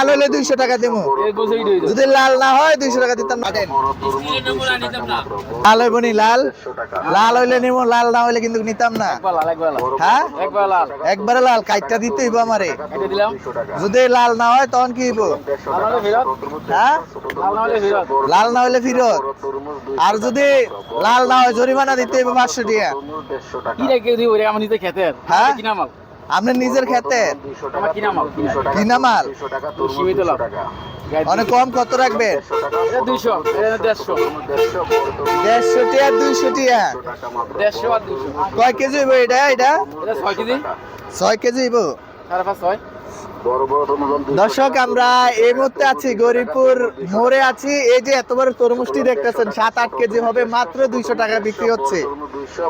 লাল হলে দুইশো টাকা দেবো যদি লাল না হয় দুইশো টাকা দিতাম। লাল হইব নি লাল? লাল হইলে নিব লাল না হইলে কিন্তু নিতাম না। হ্যাঁ? একবারে লাল। কাইটটা দিতে হইব আমারে। যদি লাল না হয় তখন কি হইব? হ্যাঁ? লাল না হইলে ফিরত। আর যদি লাল না হয় জরিমানা দিতে হইব পাঁচশো টাকা। হ্যাঁ? আপনার নিজের খেতে? কিনা মাল অনেক কম কত রাখবে? দেড়শো টিয়া দুইশো টিয়া কয় কেজি হইব এটা এটা? ছয় কেজি? হইব। দর্শক, আমরা এই মুহূর্তে আছি গরিপুর মোড়ে আছি। এই যে এত বড় তরমুজটি দেখতেছেন, সাত আট কেজি হবে, মাত্র দুইশো টাকা বিক্রি হচ্ছে।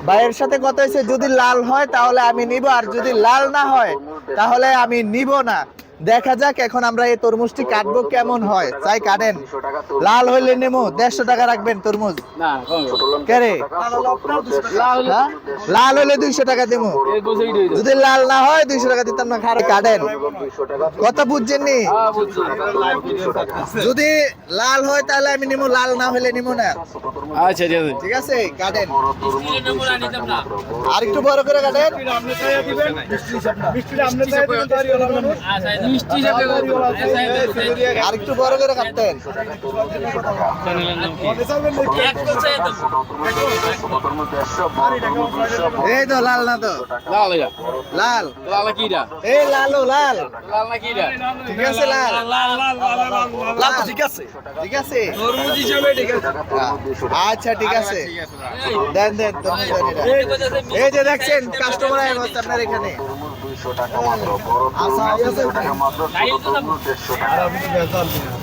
ভাইয়ের সাথে কথা হয়েছে, যদি লাল হয় তাহলে আমি নিব, আর যদি লাল না হয় তাহলে আমি নিব না। দেখা যাক এখন আমরা এই তরমুজটি কাটবো কেমন হয়। চাই কাটেন। লাল হইলে নেব দেড়শো টাকা রাখবেন তরমুজ। কেরে হ্যাঁ? লাল হইলে দুইশো টাকা দেবো যদি লাল না হয় দুইশো টাকা দিতাম না খারে কাটেন। কথা বুঝছেন নি? যদি লাল হয় তাহলে আমি নিবো লাল না হলে নিবো না। আচ্ছা ঠিক আছে। ঠিক আছে কাটেন। আর একটু বড় করে কাটেন। আর একটু বড় করে কাটতেন। এই তো লাল না তো। লাল লাল। লাল কিটা এই লালও লাল। লাল না কিটা ঠিক আছে লাল। লাল ঠিক আছে। ঠিক আছে। আচ্ছা ঠিক আছে। দেন দেন দেন। এই যে দেখছেন কাস্টমার আপনার এখানে। আচ্ছা, আছে।